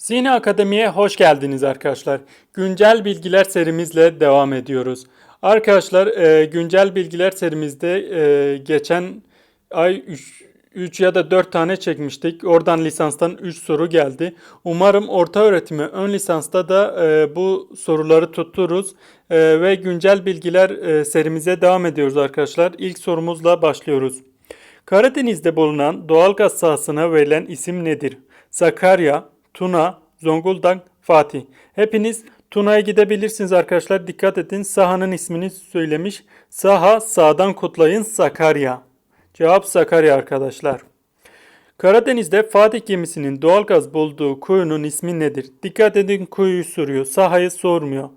Zihni Akademi'ye hoş geldiniz arkadaşlar. Güncel bilgiler serimizle devam ediyoruz. Arkadaşlar e, güncel bilgiler serimizde e, geçen ay 3 ya da 4 tane çekmiştik. Oradan lisanstan 3 soru geldi. Umarım orta öğretime ön lisansta da e, bu soruları tuttururuz. E, ve güncel bilgiler e, serimize devam ediyoruz arkadaşlar. İlk sorumuzla başlıyoruz. Karadeniz'de bulunan doğalgaz sahasına verilen isim nedir? Sakarya, Tuna, Zonguldak, Fatih. Hepiniz Tuna'ya gidebilirsiniz arkadaşlar. Dikkat edin sahanın ismini söylemiş. Saha sağdan kutlayın Sakarya. Cevap Sakarya arkadaşlar. Karadeniz'de Fatih gemisinin doğalgaz bulduğu kuyunun ismi nedir? Dikkat edin kuyuyu soruyor. Sahayı sormuyor.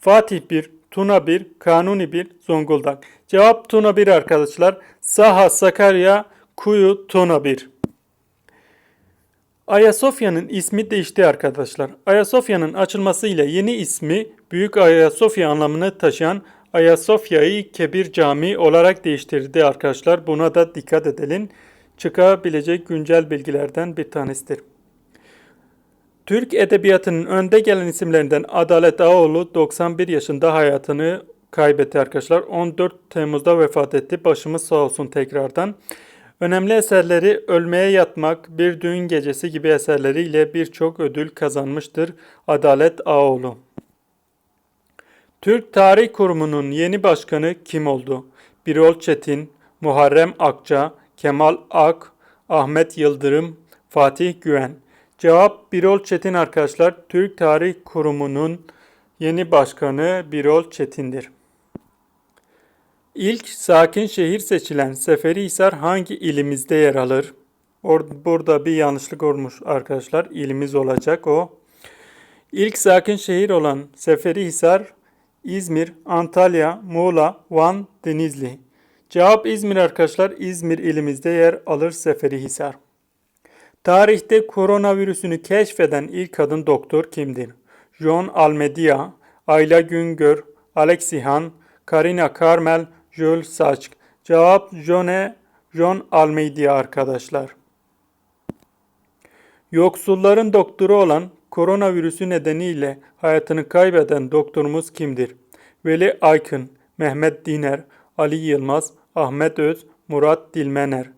Fatih 1, Tuna 1, Kanuni 1, Zonguldak. Cevap Tuna 1 arkadaşlar. Saha Sakarya, kuyu Tuna 1. Ayasofya'nın ismi değişti arkadaşlar. Ayasofya'nın açılmasıyla yeni ismi Büyük Ayasofya anlamını taşıyan Ayasofya'yı Kebir Camii olarak değiştirdi arkadaşlar. Buna da dikkat edelim. Çıkabilecek güncel bilgilerden bir tanesidir. Türk Edebiyatı'nın önde gelen isimlerinden Adalet Ağoğlu 91 yaşında hayatını kaybetti arkadaşlar. 14 Temmuz'da vefat etti. Başımız sağ olsun tekrardan. Önemli eserleri Ölmeye Yatmak, Bir Düğün Gecesi gibi eserleriyle birçok ödül kazanmıştır Adalet Ağoğlu. Türk Tarih Kurumu'nun yeni başkanı kim oldu? Birol Çetin, Muharrem Akça, Kemal Ak, Ahmet Yıldırım, Fatih Güven. Cevap Birol Çetin arkadaşlar. Türk Tarih Kurumu'nun yeni başkanı Birol Çetin'dir. İlk sakin şehir seçilen Seferihisar hangi ilimizde yer alır? Or burada bir yanlışlık olmuş arkadaşlar. İlimiz olacak o. İlk sakin şehir olan Seferihisar, İzmir, Antalya, Muğla, Van, Denizli. Cevap İzmir arkadaşlar. İzmir ilimizde yer alır Seferihisar. Tarihte koronavirüsünü keşfeden ilk kadın doktor kimdir? John Almedia, Ayla Güngör, Alex Han, Karina Carmel, Jules Saçk. Cevap John, John Almeida arkadaşlar. Yoksulların doktoru olan koronavirüsü nedeniyle hayatını kaybeden doktorumuz kimdir? Veli Aykın, Mehmet Diner, Ali Yılmaz, Ahmet Öz, Murat Dilmener.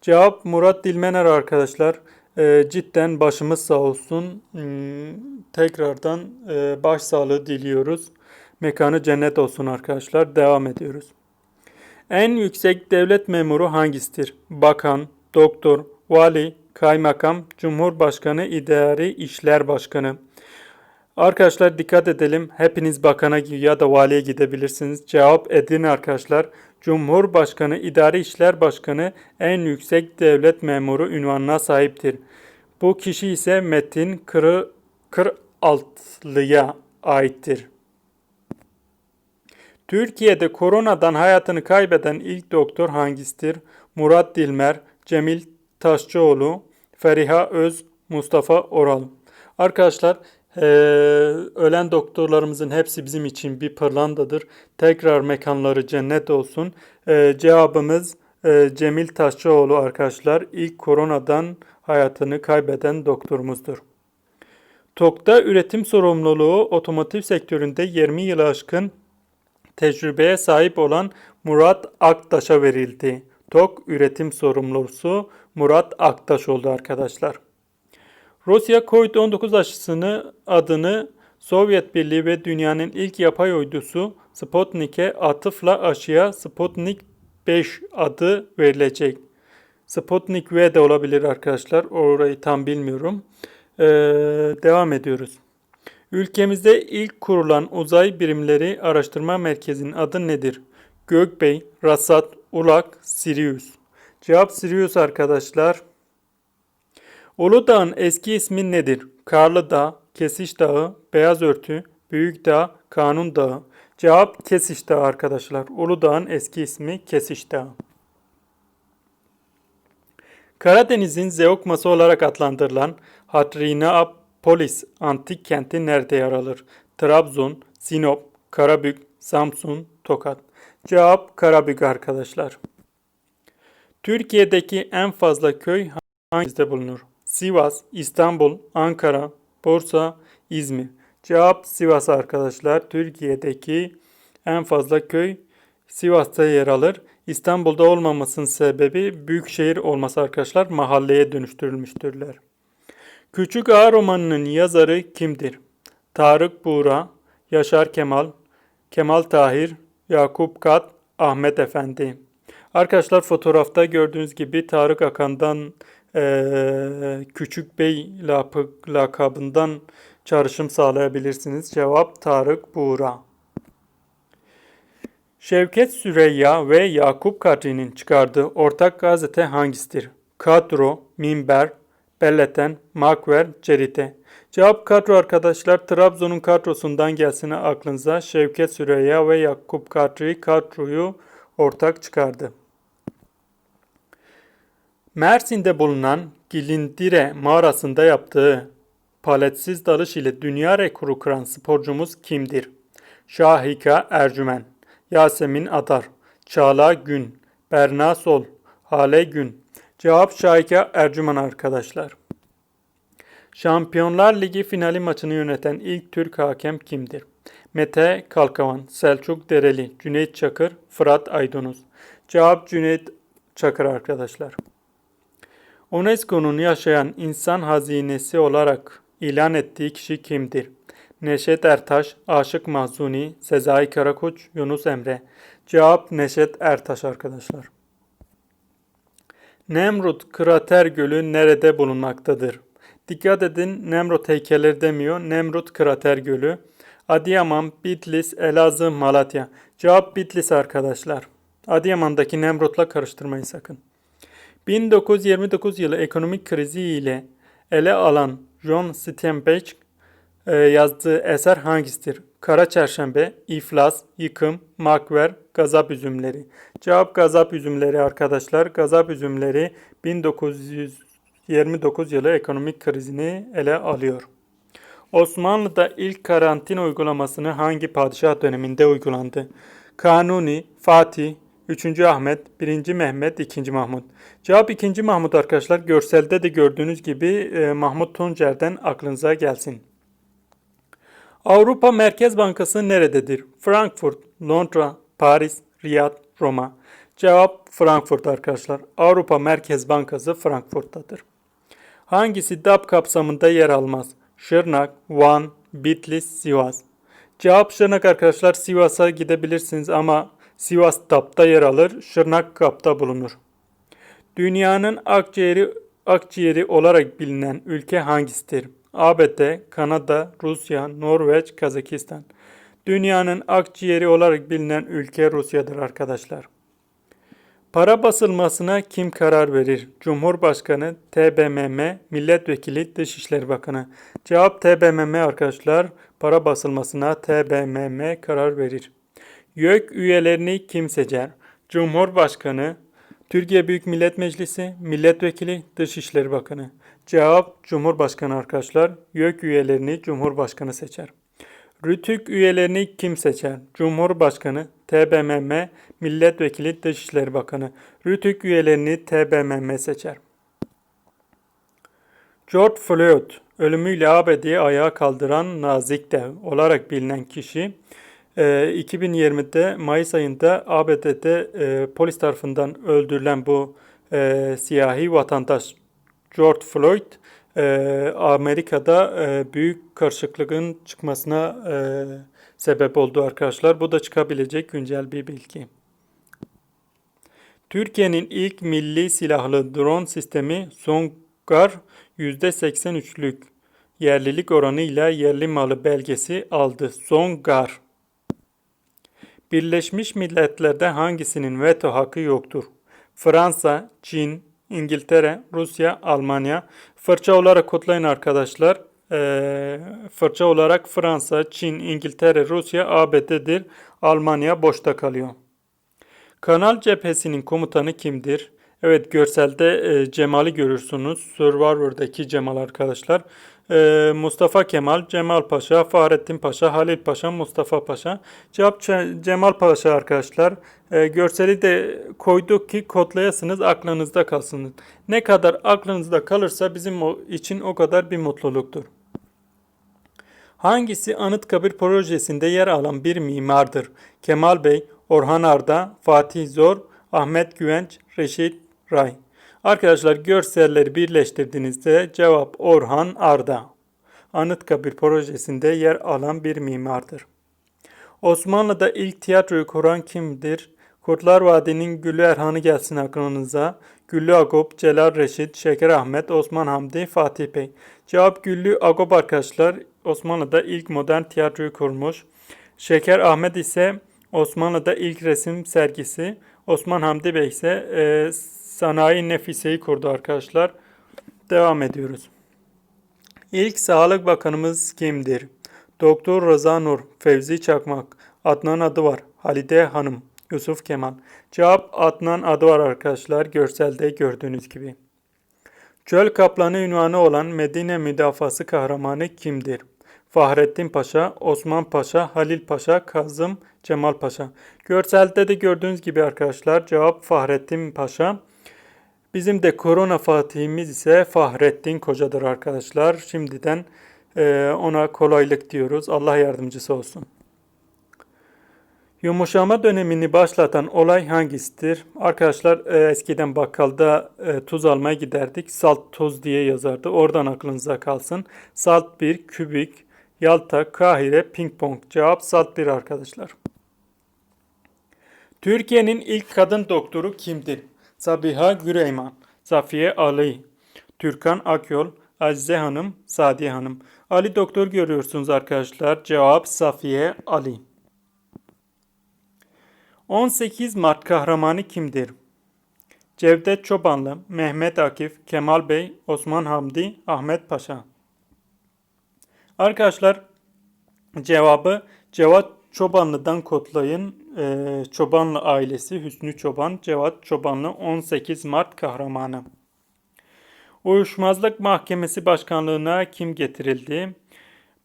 Cevap Murat Dilmener arkadaşlar. E, cidden başımız sağ olsun. Hmm, tekrardan e, başsağlığı diliyoruz. Mekanı cennet olsun arkadaşlar. Devam ediyoruz. En yüksek devlet memuru hangisidir? Bakan, doktor, vali, kaymakam, cumhurbaşkanı, idari işler başkanı. Arkadaşlar dikkat edelim. Hepiniz bakana ya da valiye gidebilirsiniz. Cevap edin arkadaşlar. Cumhurbaşkanı, idari işler başkanı en yüksek devlet memuru ünvanına sahiptir. Bu kişi ise Metin Kırı, Kıraltlı'ya aittir. Türkiye'de koronadan hayatını kaybeden ilk doktor hangisidir? Murat Dilmer, Cemil Taşçıoğlu, Feriha Öz, Mustafa Oral. Arkadaşlar ee, ölen doktorlarımızın hepsi bizim için bir pırlandadır. Tekrar mekanları cennet olsun. Ee, cevabımız e, Cemil Taşçıoğlu arkadaşlar. İlk koronadan hayatını kaybeden doktorumuzdur. TOK'ta üretim sorumluluğu otomotiv sektöründe 20 yılı aşkın tecrübeye sahip olan Murat Aktaş'a verildi. TOK üretim sorumlusu Murat Aktaş oldu arkadaşlar. Rusya COVID-19 aşısını adını Sovyet Birliği ve dünyanın ilk yapay uydusu Sputnik'e atıfla aşıya Sputnik 5 adı verilecek. Sputnik V de olabilir arkadaşlar. Orayı tam bilmiyorum. Ee, devam ediyoruz. Ülkemizde ilk kurulan uzay birimleri araştırma merkezinin adı nedir? Gökbey, Rasat, Ulak, Sirius. Cevap Sirius arkadaşlar. Uludağ'ın eski ismi nedir? Karlı Dağ, Kesiş Dağı, Beyaz Örtü, Büyük Dağ, Kanun Dağı. Cevap Kesiş Dağı arkadaşlar. Uludağ'ın eski ismi Kesiş Dağı. Karadeniz'in Zeugması olarak adlandırılan Hadrianapolis antik kenti nerede yer alır? Trabzon, Sinop, Karabük, Samsun, Tokat. Cevap Karabük arkadaşlar. Türkiye'deki en fazla köy hangisinde bulunur? Sivas, İstanbul, Ankara, Bursa, İzmir. Cevap Sivas arkadaşlar. Türkiye'deki en fazla köy Sivas'ta yer alır. İstanbul'da olmamasının sebebi büyük şehir olması arkadaşlar. Mahalleye dönüştürülmüştürler. Küçük Ağa romanının yazarı kimdir? Tarık Buğra, Yaşar Kemal, Kemal Tahir, Yakup Kat, Ahmet Efendi. Arkadaşlar fotoğrafta gördüğünüz gibi Tarık Akan'dan eee, Küçük Bey lapı- lakabından çağrışım sağlayabilirsiniz. Cevap Tarık Buğra. Şevket Süreyya ve Yakup Kadri'nin çıkardığı ortak gazete hangisidir? Kadro, Minber, Belleten, Makver, Cerite. Cevap kadro arkadaşlar. Trabzon'un kadrosundan gelsin aklınıza. Şevket Süreyya ve Yakup Kadri kadroyu ortak çıkardı. Mersin'de bulunan Gilindire mağarasında yaptığı paletsiz dalış ile dünya rekoru kıran sporcumuz kimdir? Şahika Ercümen, Yasemin Atar, Çağla Gün, Berna Sol, Hale Gün. Cevap Şahika Ercümen arkadaşlar. Şampiyonlar Ligi finali maçını yöneten ilk Türk hakem kimdir? Mete Kalkavan, Selçuk Dereli, Cüneyt Çakır, Fırat Aydınuz. Cevap Cüneyt Çakır arkadaşlar. UNESCO'nun yaşayan insan hazinesi olarak ilan ettiği kişi kimdir? Neşet Ertaş, Aşık Mahzuni, Sezai Karakoç, Yunus Emre. Cevap Neşet Ertaş arkadaşlar. Nemrut krater gölü nerede bulunmaktadır? Dikkat edin Nemrut heykelleri demiyor. Nemrut krater gölü. Adıyaman, Bitlis, Elazığ, Malatya. Cevap Bitlis arkadaşlar. Adıyaman'daki Nemrut'la karıştırmayın sakın. 1929 yılı ekonomik krizi ile ele alan John Steinbeck e, yazdığı eser hangisidir? Kara Çarşembe, İflas, Yıkım, Makver, Gazap Üzümleri. Cevap Gazap Üzümleri arkadaşlar. Gazap Üzümleri 1929 yılı ekonomik krizini ele alıyor. Osmanlı'da ilk karantina uygulamasını hangi padişah döneminde uygulandı? Kanuni, Fatih, 3. Ahmet, 1. Mehmet, 2. Mahmut. Cevap 2. Mahmut arkadaşlar. Görselde de gördüğünüz gibi e, Mahmut Tuncer'den aklınıza gelsin. Avrupa Merkez Bankası nerededir? Frankfurt, Londra, Paris, Riyad, Roma. Cevap Frankfurt arkadaşlar. Avrupa Merkez Bankası Frankfurt'tadır. Hangisi DAP kapsamında yer almaz? Şırnak, Van, Bitlis, Sivas. Cevap Şırnak arkadaşlar. Sivas'a gidebilirsiniz ama Sivas DAP'ta yer alır. Şırnak KAP'ta bulunur. Dünyanın akciğeri, akciğeri olarak bilinen ülke hangisidir? ABD, Kanada, Rusya, Norveç, Kazakistan. Dünyanın akciğeri olarak bilinen ülke Rusya'dır arkadaşlar. Para basılmasına kim karar verir? Cumhurbaşkanı, TBMM, Milletvekili, Dışişleri Bakanı. Cevap TBMM arkadaşlar. Para basılmasına TBMM karar verir. YÖK üyelerini kim seçer? Cumhurbaşkanı, Türkiye Büyük Millet Meclisi, Milletvekili, Dışişleri Bakanı. Cevap Cumhurbaşkanı arkadaşlar. YÖK üyelerini Cumhurbaşkanı seçer. Rütük üyelerini kim seçer? Cumhurbaşkanı, TBMM, Milletvekili, Dışişleri Bakanı. Rütük üyelerini TBMM seçer. George Floyd, ölümüyle ABD'yi ayağa kaldıran nazik dev olarak bilinen kişi, e, 2020'de Mayıs ayında ABD'de e, polis tarafından öldürülen bu e, siyahi vatandaş George Floyd, e, Amerika'da e, büyük karışıklığın çıkmasına e, sebep oldu arkadaşlar. Bu da çıkabilecek güncel bir bilgi. Türkiye'nin ilk milli silahlı drone sistemi Songar %83'lük yerlilik oranıyla yerli malı belgesi aldı. Songar. Birleşmiş Milletler'de hangisinin veto hakkı yoktur? Fransa, Çin, İngiltere, Rusya, Almanya. Fırça olarak kodlayın arkadaşlar. Ee, fırça olarak Fransa, Çin, İngiltere, Rusya, ABD'dir. Almanya boşta kalıyor. Kanal cephesinin komutanı kimdir? Evet görselde e, Cemal'i görürsünüz. Survivor'daki Cemal arkadaşlar. E, Mustafa Kemal, Cemal Paşa, Fahrettin Paşa, Halil Paşa, Mustafa Paşa. Cevap Ce- Cemal Paşa arkadaşlar. E, görseli de koyduk ki kodlayasınız aklınızda kalsın. Ne kadar aklınızda kalırsa bizim için o kadar bir mutluluktur. Hangisi Anıtkabir projesinde yer alan bir mimardır? Kemal Bey, Orhan Arda, Fatih Zor, Ahmet Güvenç, Reşit Ray. Arkadaşlar görselleri birleştirdiğinizde cevap Orhan Arda. Anıtkabir projesinde yer alan bir mimardır. Osmanlı'da ilk tiyatroyu kuran kimdir? Kurtlar Vadi'nin Güllü Erhan'ı gelsin aklınıza. Güllü Agop, Celal Reşit, Şeker Ahmet, Osman Hamdi, Fatih Bey. Cevap Güllü Agop arkadaşlar. Osmanlı'da ilk modern tiyatroyu kurmuş. Şeker Ahmet ise Osmanlı'da ilk resim sergisi. Osman Hamdi Bey ise e, Sanayi Nefise'yi kurdu arkadaşlar. Devam ediyoruz. İlk Sağlık Bakanımız kimdir? Doktor Rıza Nur, Fevzi Çakmak, Adnan adı var, Halide Hanım, Yusuf Kemal. Cevap Adnan adı var arkadaşlar görselde gördüğünüz gibi. Çöl Kaplanı ünvanı olan Medine müdafası kahramanı kimdir? Fahrettin Paşa, Osman Paşa, Halil Paşa, Kazım, Cemal Paşa. Görselde de gördüğünüz gibi arkadaşlar cevap Fahrettin Paşa. Bizim de korona fatihimiz ise Fahrettin Koca'dır arkadaşlar. Şimdiden e, ona kolaylık diyoruz. Allah yardımcısı olsun. Yumuşama dönemini başlatan olay hangisidir? Arkadaşlar e, eskiden bakkalda e, tuz almaya giderdik. Salt tuz diye yazardı. Oradan aklınıza kalsın. Salt 1, kübik, Yalta, Kahire, ping pong. Cevap salt 1 arkadaşlar. Türkiye'nin ilk kadın doktoru kimdir? Sabiha Güreyman, Safiye Ali, Türkan Akyol, Azize Hanım, Sadiye Hanım. Ali doktor görüyorsunuz arkadaşlar. Cevap Safiye Ali. 18 Mart kahramanı kimdir? Cevdet Çobanlı, Mehmet Akif, Kemal Bey, Osman Hamdi, Ahmet Paşa. Arkadaşlar cevabı Cevat Çobanlı'dan kodlayın. Ee, Çobanlı ailesi Hüsnü Çoban, Cevat Çobanlı 18 Mart kahramanı. Uyuşmazlık Mahkemesi Başkanlığına kim getirildi?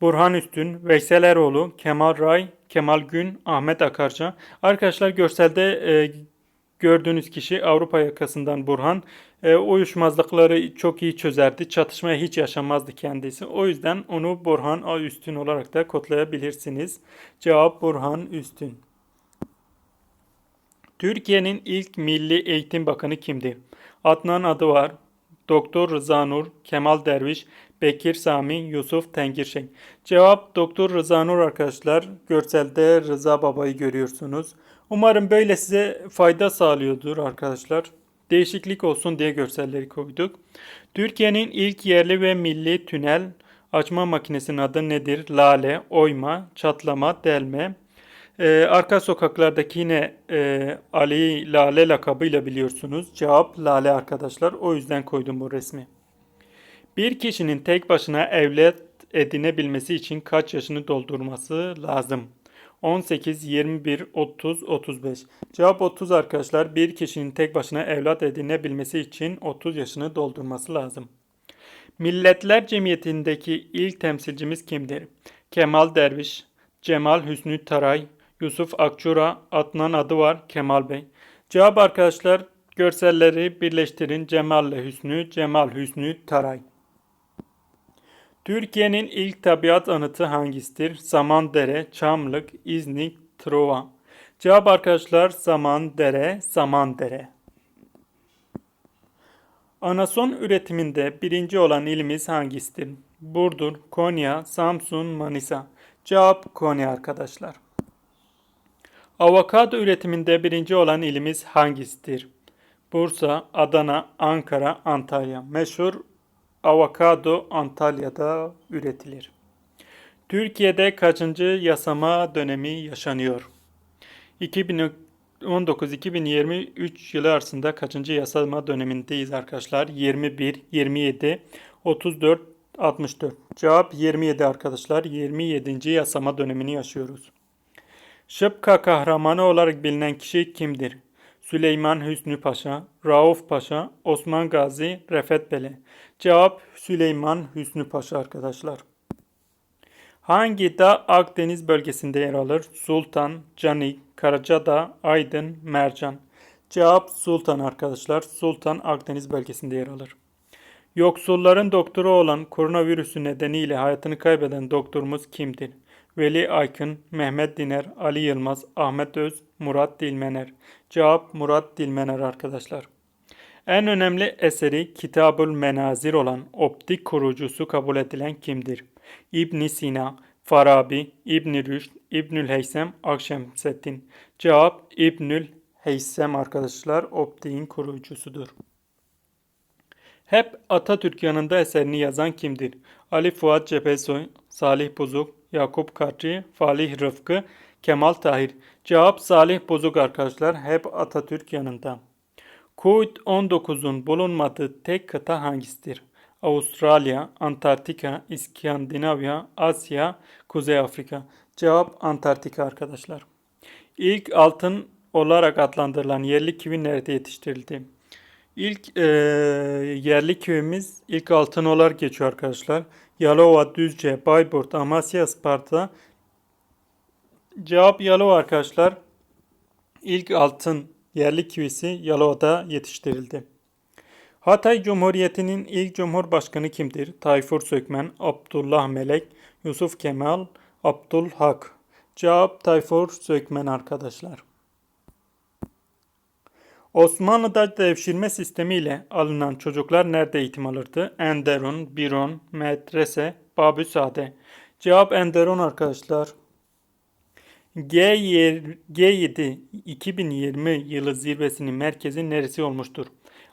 Burhan Üstün, Veysel Eroğlu, Kemal Ray, Kemal Gün, Ahmet Akarca. Arkadaşlar görselde e, gördüğünüz kişi Avrupa yakasından Burhan. E, uyuşmazlıkları çok iyi çözerdi. Çatışmaya hiç yaşamazdı kendisi. O yüzden onu Burhan. Üstün olarak da kodlayabilirsiniz. Cevap Burhan Üstün. Türkiye'nin ilk Milli Eğitim Bakanı kimdi? Adnan adı var. Doktor Rıza Nur, Kemal Derviş, Bekir Sami, Yusuf Tengirşek. Cevap Doktor Rıza Nur arkadaşlar. Görselde Rıza Baba'yı görüyorsunuz. Umarım böyle size fayda sağlıyordur arkadaşlar. Değişiklik olsun diye görselleri koyduk. Türkiye'nin ilk yerli ve milli tünel açma makinesinin adı nedir? Lale, oyma, çatlama, delme. Ee, arka sokaklardaki yine e, Ali Lale lakabıyla biliyorsunuz. Cevap Lale arkadaşlar. O yüzden koydum bu resmi. Bir kişinin tek başına evlat edinebilmesi için kaç yaşını doldurması lazım? 18, 21, 30, 35. Cevap 30 arkadaşlar. Bir kişinin tek başına evlat edinebilmesi için 30 yaşını doldurması lazım. Milletler Cemiyeti'ndeki ilk temsilcimiz kimdir? Kemal Derviş, Cemal Hüsnü Taray, Yusuf Akçura, Adnan adı var, Kemal Bey. Cevap arkadaşlar görselleri birleştirin. Cemal ile Hüsnü, Cemal Hüsnü Taray. Türkiye'nin ilk tabiat anıtı hangisidir? Samandere, Çamlık, İznik, Trova. Cevap arkadaşlar Samandere, Samandere. Anason üretiminde birinci olan ilimiz hangisidir? Burdur, Konya, Samsun, Manisa. Cevap Konya arkadaşlar. Avokado üretiminde birinci olan ilimiz hangisidir? Bursa, Adana, Ankara, Antalya. Meşhur avokado Antalya'da üretilir. Türkiye'de kaçıncı yasama dönemi yaşanıyor? 2019-2023 yılı arasında kaçıncı yasama dönemindeyiz arkadaşlar? 21, 27, 34, 64. Cevap 27 arkadaşlar. 27. yasama dönemini yaşıyoruz. Şıpka kahramanı olarak bilinen kişi kimdir? Süleyman Hüsnü Paşa, Rauf Paşa, Osman Gazi, Refet Bele. Cevap Süleyman Hüsnü Paşa arkadaşlar. Hangi dağ Akdeniz bölgesinde yer alır? Sultan, Canik, Karacadağ, Aydın, Mercan. Cevap Sultan arkadaşlar. Sultan Akdeniz bölgesinde yer alır. Yoksulların doktoru olan koronavirüsü nedeniyle hayatını kaybeden doktorumuz kimdir? Veli Aykın, Mehmet Diner, Ali Yılmaz, Ahmet Öz, Murat Dilmener. Cevap Murat Dilmener arkadaşlar. En önemli eseri Kitabül Menazir olan optik kurucusu kabul edilen kimdir? İbn Sina, Farabi, İbn Rüşd, İbnül Heysem, Akşemseddin. Cevap İbnül Heysem arkadaşlar optiğin kurucusudur. Hep Atatürk yanında eserini yazan kimdir? Ali Fuat Cebesoy, Salih Bozuk, Yakup Kadri, Falih Rıfkı, Kemal Tahir. Cevap Salih Bozuk arkadaşlar. Hep Atatürk yanında. Covid-19'un bulunmadığı tek kıta hangisidir? Avustralya, Antarktika, İskandinavya, Asya, Kuzey Afrika. Cevap Antarktika arkadaşlar. İlk altın olarak adlandırılan yerli kivi nerede yetiştirildi? İlk e, yerli köyümüz ilk altın olarak geçiyor arkadaşlar. Yalova, Düzce, Bayburt, Amasya, Isparta. Cevap Yalova arkadaşlar. İlk altın yerli kivisi Yalova'da yetiştirildi. Hatay Cumhuriyeti'nin ilk cumhurbaşkanı kimdir? Tayfur Sökmen, Abdullah Melek, Yusuf Kemal, Abdülhak. Cevap Tayfur Sökmen arkadaşlar. Osmanlı'da devşirme sistemiyle alınan çocuklar nerede eğitim alırdı? Enderun, Biron, Medrese, Babüsade. Cevap Enderun arkadaşlar. G7 2020 yılı zirvesinin merkezi neresi olmuştur?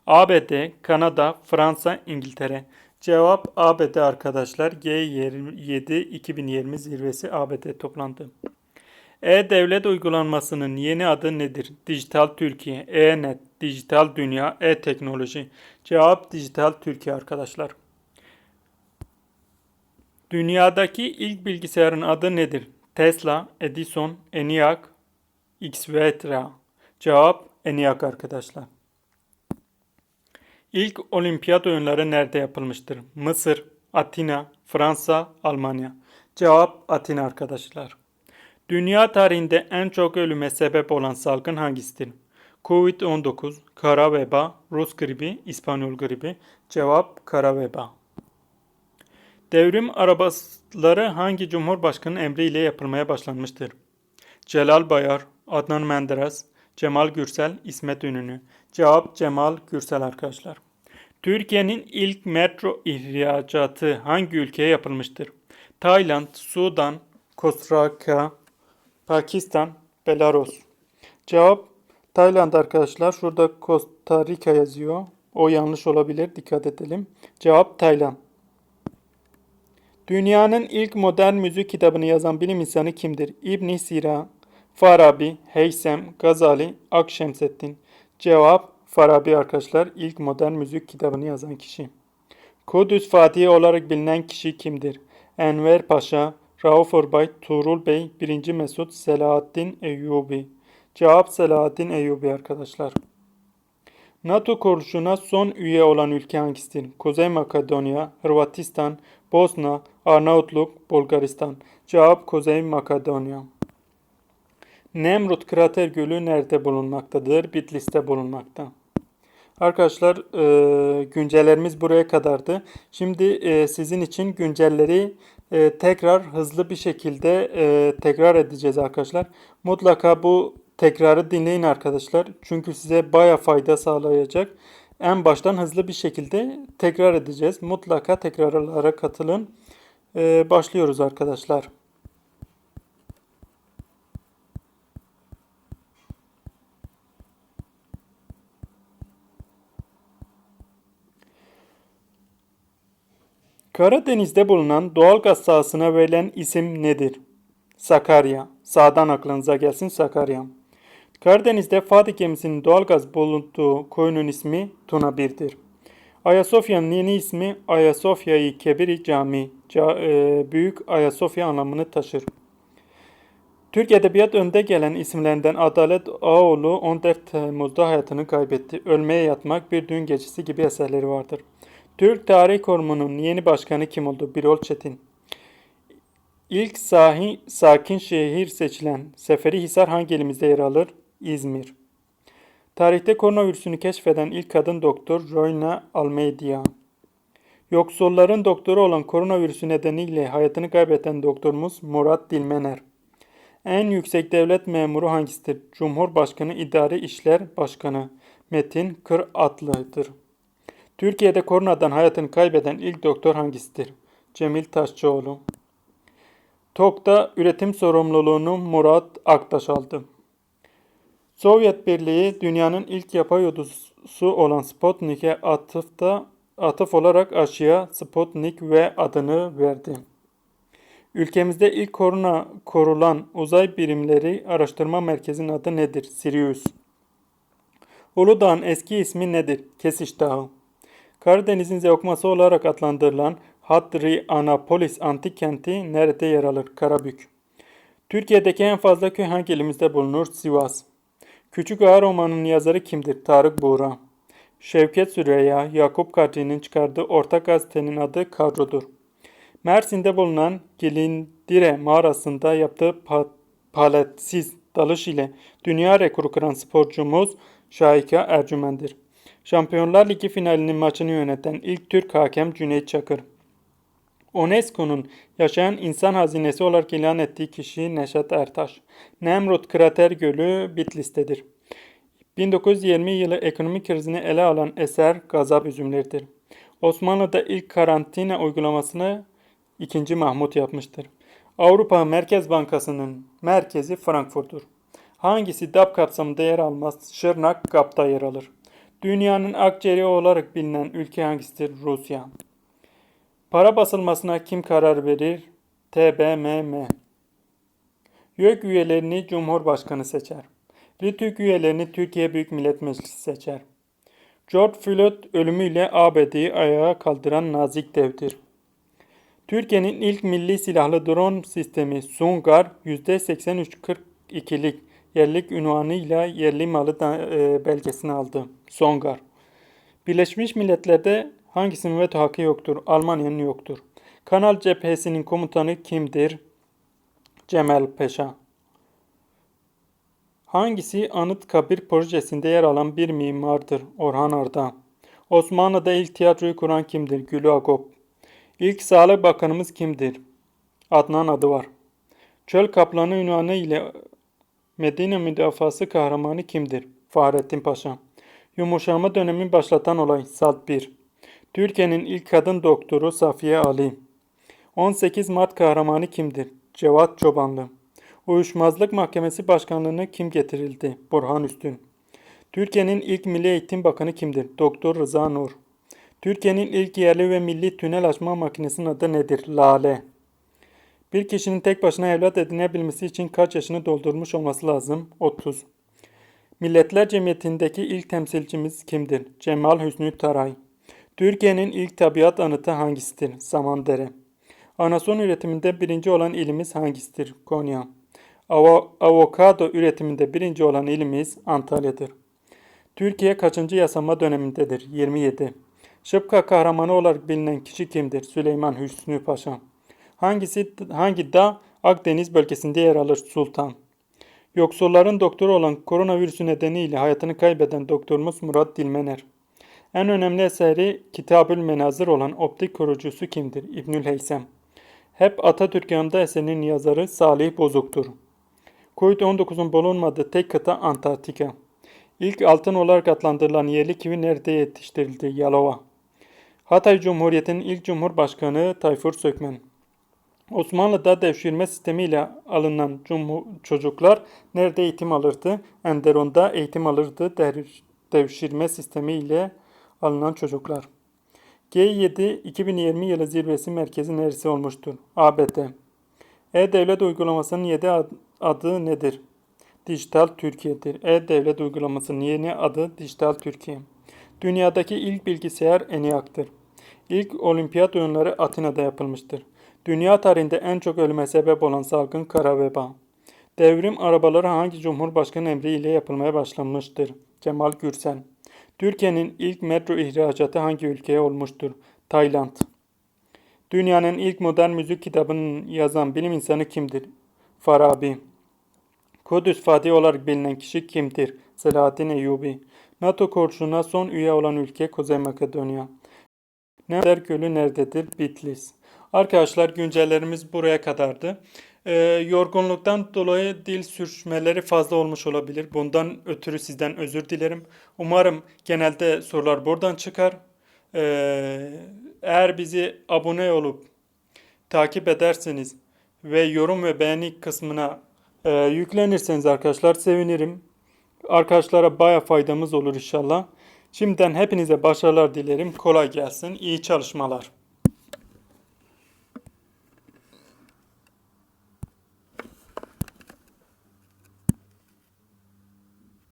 ABD, Kanada, Fransa, İngiltere. Cevap ABD arkadaşlar. G7 2020 zirvesi ABD toplandı. E-Devlet uygulanmasının yeni adı nedir? Dijital Türkiye, E-Net, Dijital Dünya, E-Teknoloji. Cevap Dijital Türkiye arkadaşlar. Dünyadaki ilk bilgisayarın adı nedir? Tesla, Edison, ENIAC, Xvetra. Cevap ENIAC arkadaşlar. İlk olimpiyat oyunları nerede yapılmıştır? Mısır, Atina, Fransa, Almanya. Cevap Atina arkadaşlar. Dünya tarihinde en çok ölüme sebep olan salgın hangisidir? Covid-19, kara veba, Rus gribi, İspanyol gribi. Cevap kara veba. Devrim arabaları hangi cumhurbaşkanı emriyle yapılmaya başlanmıştır? Celal Bayar, Adnan Menderes, Cemal Gürsel, İsmet Ünlü. Cevap Cemal Gürsel arkadaşlar. Türkiye'nin ilk metro ihracatı hangi ülkeye yapılmıştır? Tayland, Sudan, Kosraka, Pakistan, Belarus. Cevap Tayland arkadaşlar. Şurada Costa Rica yazıyor. O yanlış olabilir. Dikkat edelim. Cevap Tayland. Dünyanın ilk modern müzik kitabını yazan bilim insanı kimdir? İbn Sira, Farabi, Heysem, Gazali, Akşemseddin. Cevap Farabi arkadaşlar. İlk modern müzik kitabını yazan kişi. Kudüs Fatihi olarak bilinen kişi kimdir? Enver Paşa, Rauf Orbay, Tuğrul Bey, 1. Mesut, Selahaddin Eyyubi. Cevap Selahaddin Eyyubi arkadaşlar. NATO kuruluşuna son üye olan ülke hangisidir? Kuzey Makedonya, Hırvatistan, Bosna, Arnavutluk, Bulgaristan. Cevap Kuzey Makedonya. Nemrut krater gölü nerede bulunmaktadır? Bitlis'te bulunmakta. Arkadaşlar e, güncellerimiz buraya kadardı. Şimdi e, sizin için güncelleri e, tekrar hızlı bir şekilde e, tekrar edeceğiz arkadaşlar. Mutlaka bu tekrarı dinleyin arkadaşlar. Çünkü size baya fayda sağlayacak. En baştan hızlı bir şekilde tekrar edeceğiz. Mutlaka tekrarlara katılın. E, başlıyoruz arkadaşlar. Karadeniz'de bulunan doğal gaz sahasına verilen isim nedir? Sakarya. Sağdan aklınıza gelsin Sakarya. Karadeniz'de Fatih gemisinin doğal gaz bulunduğu koyunun ismi Tuna 1'dir. Ayasofya'nın yeni ismi Ayasofya-i Kebiri Camii. Ca e, Büyük Ayasofya anlamını taşır. Türk Edebiyat önde gelen isimlerinden Adalet Ağoğlu 14 Temmuz'da hayatını kaybetti. Ölmeye yatmak bir düğün gecesi gibi eserleri vardır. Türk Tarih Kurumu'nun yeni başkanı kim oldu? Birol Çetin. İlk sahi, sakin şehir seçilen Seferihisar hangi elimizde yer alır? İzmir. Tarihte koronavirüsünü keşfeden ilk kadın doktor Royna Almeida. Yoksulların doktoru olan koronavirüsü nedeniyle hayatını kaybeden doktorumuz Murat Dilmener. En yüksek devlet memuru hangisidir? Cumhurbaşkanı İdari İşler Başkanı Metin Kıratlı'dır. Türkiye'de koronadan hayatını kaybeden ilk doktor hangisidir? Cemil Taşçıoğlu. TOK'ta üretim sorumluluğunu Murat Aktaş aldı. Sovyet Birliği dünyanın ilk yapay ordusu olan Sputnik'e atıfta atıf olarak aşıya Sputnik V adını verdi. Ülkemizde ilk korona korulan uzay birimleri araştırma merkezinin adı nedir? Sirius. Uludağ'ın eski ismi nedir? Kesiş Dağı. Karadeniz'in zevkması olarak adlandırılan Hadrianapolis antik kenti nerede yer alır? Karabük. Türkiye'deki en fazla köy hangi ilimizde bulunur? Sivas. Küçük Ağa romanının yazarı kimdir? Tarık Buğra. Şevket Süreyya, Yakup Kadri'nin çıkardığı ortak gazetenin adı Kadrodur. Mersin'de bulunan Gelindire mağarasında yaptığı pa paletsiz dalış ile dünya rekoru kıran sporcumuz Şahika Ercümen'dir. Şampiyonlar Ligi finalinin maçını yöneten ilk Türk hakem Cüneyt Çakır. UNESCO'nun yaşayan insan hazinesi olarak ilan ettiği kişi Neşet Ertaş. Nemrut Krater Gölü Bitlis'tedir. 1920 yılı ekonomik krizini ele alan eser Gazap Üzümleridir. Osmanlı'da ilk karantina uygulamasını 2. Mahmut yapmıştır. Avrupa Merkez Bankası'nın merkezi Frankfurt'tur. Hangisi DAP kapsamında yer almaz? Şırnak GAP'ta yer alır. Dünyanın akciğeri olarak bilinen ülke hangisidir? Rusya. Para basılmasına kim karar verir? TBMM. YÖK üyelerini Cumhurbaşkanı seçer. RİTÜK üyelerini Türkiye Büyük Millet Meclisi seçer. George Floyd ölümüyle ABD'yi ayağa kaldıran nazik devdir. Türkiye'nin ilk milli silahlı drone sistemi Sungar %83-42'lik yerlik ünvanıyla yerli malı da, e, belgesini aldı. Songar. Birleşmiş Milletler'de hangisinin veto hakkı yoktur? Almanya'nın yoktur. Kanal cephesinin komutanı kimdir? Cemal Paşa. Hangisi Anıtkabir projesinde yer alan bir mimardır? Orhan Arda. Osmanlı'da ilk tiyatroyu kuran kimdir? Gülü Agop. İlk Sağlık Bakanımız kimdir? Adnan adı var. Çöl Kaplanı ünvanı ile Medine müdafası kahramanı kimdir? Fahrettin Paşa. Yumuşama dönemi başlatan olay Salt 1. Türkiye'nin ilk kadın doktoru Safiye Ali. 18 Mart kahramanı kimdir? Cevat Çobanlı. Uyuşmazlık Mahkemesi Başkanlığı'nı kim getirildi? Burhan Üstün. Türkiye'nin ilk Milli Eğitim Bakanı kimdir? Doktor Rıza Nur. Türkiye'nin ilk yerli ve milli tünel açma makinesinin adı nedir? Lale. Bir kişinin tek başına evlat edinebilmesi için kaç yaşını doldurmuş olması lazım? 30. Milletler Cemiyeti'ndeki ilk temsilcimiz kimdir? Cemal Hüsnü Taray. Türkiye'nin ilk tabiat anıtı hangisidir? Samandere. Anason üretiminde birinci olan ilimiz hangisidir? Konya. Avo avokado üretiminde birinci olan ilimiz Antalya'dır. Türkiye kaçıncı yasama dönemindedir? 27. Şıpka kahramanı olarak bilinen kişi kimdir? Süleyman Hüsnü Paşa. Hangisi hangi dağ Akdeniz bölgesinde yer alır? Sultan. Yoksulların doktoru olan koronavirüsü nedeniyle hayatını kaybeden doktorumuz Murat Dilmener. En önemli eseri Kitabül Menazır olan optik kurucusu kimdir? İbnül Heysem. Hep Atatürk yanında eserinin yazarı Salih Bozuk'tur. Covid-19'un bulunmadığı tek kıta Antarktika. İlk altın olarak adlandırılan yerli kivi nerede yetiştirildi? Yalova. Hatay Cumhuriyeti'nin ilk cumhurbaşkanı Tayfur Sökmen. Osmanlı'da devşirme sistemiyle alınan çocuklar nerede eğitim alırdı? Enderon'da eğitim alırdı devşirme sistemiyle alınan çocuklar. G7 2020 yılı zirvesi merkezi neresi olmuştur? ABD. E-Devlet uygulamasının 7 adı nedir? Dijital Türkiye'dir. E-Devlet uygulamasının yeni adı Dijital Türkiye. Dünyadaki ilk bilgisayar ENIAC'tır. İlk olimpiyat oyunları Atina'da yapılmıştır. Dünya tarihinde en çok ölüme sebep olan salgın kara veba. Devrim arabaları hangi cumhurbaşkanı emriyle yapılmaya başlanmıştır? Cemal Gürsel. Türkiye'nin ilk metro ihracatı hangi ülkeye olmuştur? Tayland. Dünyanın ilk modern müzik kitabını yazan bilim insanı kimdir? Farabi. Kudüs Fatih olarak bilinen kişi kimdir? Selahattin Eyyubi. NATO korşuna son üye olan ülke Kuzey Makedonya. Neler Gölü nerededir? Bitlis. Arkadaşlar güncellerimiz buraya kadardı. Ee, yorgunluktan dolayı dil sürçmeleri fazla olmuş olabilir. Bundan ötürü sizden özür dilerim. Umarım genelde sorular buradan çıkar. Ee, eğer bizi abone olup takip ederseniz ve yorum ve beğeni kısmına e, yüklenirseniz arkadaşlar sevinirim. Arkadaşlara baya faydamız olur inşallah. Şimdiden hepinize başarılar dilerim. Kolay gelsin. İyi çalışmalar.